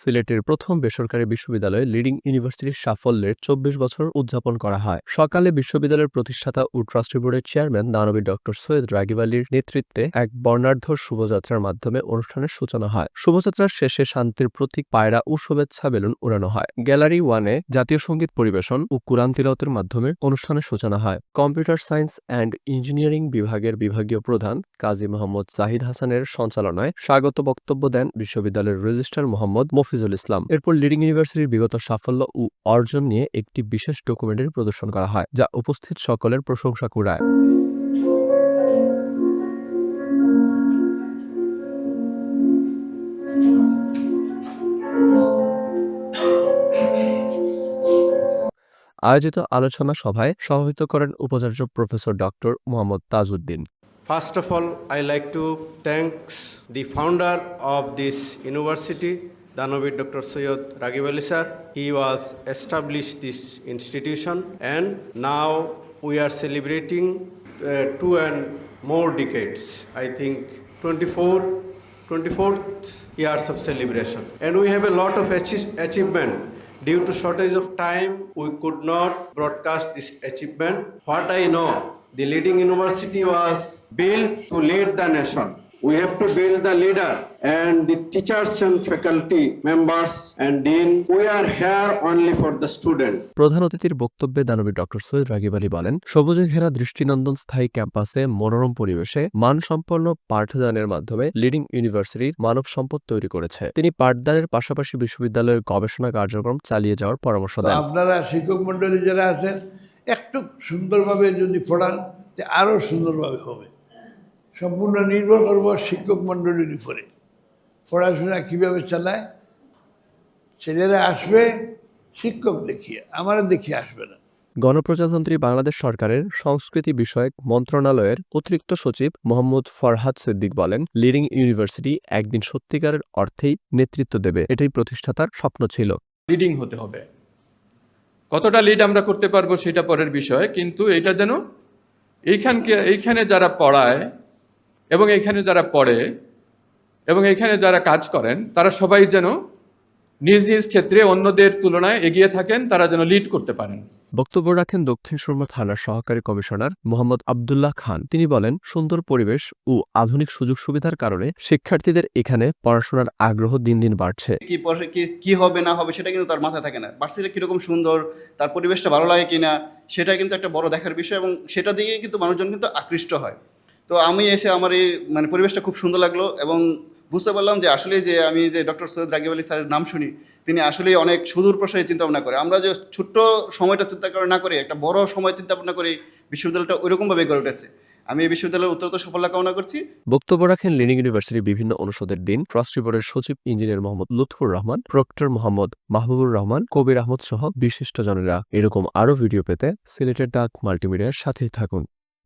সিলেটের প্রথম বেসরকারি বিশ্ববিদ্যালয়ে লিডিং ইউনিভার্সিটির সাফল্যের চব্বিশ বছর উদযাপন করা হয়। সকালে বিশ্ববিদ্যালয়ের প্রতিষ্ঠাতা ও ট্রাস্টি বোর্ডের চেয়ারম্যান দানবী ডক্টর সৈয়দ রাগিব আলীর নেতৃত্বে এক বর্ণাঢ্য শোভাযাত্রার মাধ্যমে অনুষ্ঠানের সূচনা হয়। শোভাযাত্রার শেষে শান্তির প্রতীক, পায়রা ও শুভেচ্ছা বেলুন উড়ানো হয়। গ্যালারি ওয়ানে জাতীয় সংগীত পরিবেশন ও কুরআন তিলাওয়াতের মাধ্যমে অনুষ্ঠানের সূচনা হয়। কম্পিউটার সায়েন্স অ্যান্ড ইঞ্জিনিয়ারিং বিভাগের বিভাগীয় প্রধান কাজী মোহাম্মদ জাহিদ হাসানের সঞ্চালনায় স্বাগত বক্তব্য দেন বিশ্ববিদ্যালয়ের রেজিস্ট্রার মোহাম্মদ মফিজুল ইসলাম। এরপর লিডিং ইউনিভার্সিটির বিগত সাফল্য ও অর্জন নিয়ে একটি বিশেষ ডকুমেন্টারি প্রদর্শন করা হয় যা উপস্থিত সকলের প্রশংসা কুড়ায়। আয়োজিত আলোচনা সভায় সভাপতিত্ব করেন উপাচার্য professor doctor Mohammad Tajuddin. First of all, I like to thank the founder of this university, Danovid Dr. Sayyid Ragib Ali sir. He was established this institution and now we are celebrating uh, two and more decades. I think 24, 24th years of celebration. And we have a lot of achie- achievement. Due to shortage of time, we could not broadcast this achievement. What I know, the leading university was built to lead the nation. We have to build the leader and the teachers and faculty members and dean. We are here only for the student. প্রধান অতিথির বক্তব্যে দানবী doctor Syed Ragib Ali বলেন সবুজে ঘেরা দৃষ্টিনন্দন স্থায়ী ক্যাম্পাসে মনোরম পরিবেশে মানসম্পন্ন পাঠদানের মাধ্যমে লিডিং ইউনিভার্সিটির মানব সম্পদ তৈরি করেছে তিনি পাঠদানের পাশাপাশি বিশ্ববিদ্যালয়ের গবেষণা কার্যক্রম চালিয়ে যাওয়ার পরামর্শ দেন আপনারা শিক্ষক মণ্ডলী যারা আছেন একটু সুন্দরভাবে যদি পড়ান তে আরও সুন্দরভাবে হবে সম্পূর্ণ নির্ভর করব শিক্ষক মণ্ডলীর উপরে। পড়াশোনা কীভাবে চালায়? ছেলেরা আসবে শিক্ষক দেখিয়ে আমারা দেখিয়ে আসবে না। গণপ্রজাতন্ত্রী বাংলাদেশ সরকারের সংস্কৃতি বিষয়ক মন্ত্রণালয়ের অতিরিক্ত সচিব মোহাম্মদ ফরহাদ সিদ্দিক বলেন লিডিং ইউনিভার্সিটি একদিন সত্যিকারের অর্থেই নেতৃত্ব দেবে। এটাই প্রতিষ্ঠাতার স্বপ্ন ছিল। লিডিং হতে হবে। কতটা লিড আমরা করতে পারব সেটা পরের বিষয় কিন্তু এটা যেন এইখানকে এইখানে যারা পড়ায় এবং এখানে যারা পড়ে এবং এখানে যারা কাজ করেন তারা সবাই যেন নিজ নিজ ক্ষেত্রে অন্যদের তুলনায় এগিয়ে থাকেন তারা যেন লিড করতে পারেন। বক্তব্য রাখেন দক্ষিণ সুরমা থানার সহকারী কমিশনার মোহাম্মদ আবদুল্লাহ খান। তিনি বলেন সুন্দর পরিবেশ ও আধুনিক সুযোগ সুবিধার কারণে শিক্ষার্থীদের এখানে পড়াশোনার আগ্রহ দিন দিন বাড়ছে। কি পরে কি হবে না হবে সেটা কিন্তু তার মাথায় থাকে না। ভার্সিটি কীরকম সুন্দর তার পরিবেশটা ভালো লাগে কিনা সেটা কিন্তু একটা বড় দেখার বিষয় এবং সেটা দিয়ে কিন্তু মানুষজন কিন্তু আকৃষ্ট হয়। তো আমি এসে আমার এই মানে পরিবেশটা খুব সুন্দর লাগল এবং বুঝতে পারলাম যে আসলে যে আমি যে ডক্টর সৈয়দ রাগিব আলী স্যারের নাম শুনি, তিনি আসলেই অনেক সুদূর প্রসারী ভাবনা করে। আমরা যে ছোট্ট সময়টা চিন্তা না করে, একটা বড় সময় চিন্তা ভাবনা করে বিশ্ববিদ্যালয়টা ওইরকমভাবে গড়ে উঠেছে। আমি এই বিশ্ববিদ্যালয়ের উত্তরোত্তর সাফল্য কামনা করছি। বক্তব্য রাখেন লিনিং ইউনিভার্সিটির বিভিন্ন অনুষদের দিন ট্রাস্টি বোর্ডের সচিব ইঞ্জিনিয়ার মোহাম্মদ লুৎফুর রহমান, প্রক্টর মোহাম্মদ মাহবুবুর রহমান, কবির আহমদ সহ বিশিষ্টজনেরা এরকম আরও ভিডিও পেতে সিলেটের ডাক মাল্টিমিডিয়ার সাথেই থাকুন।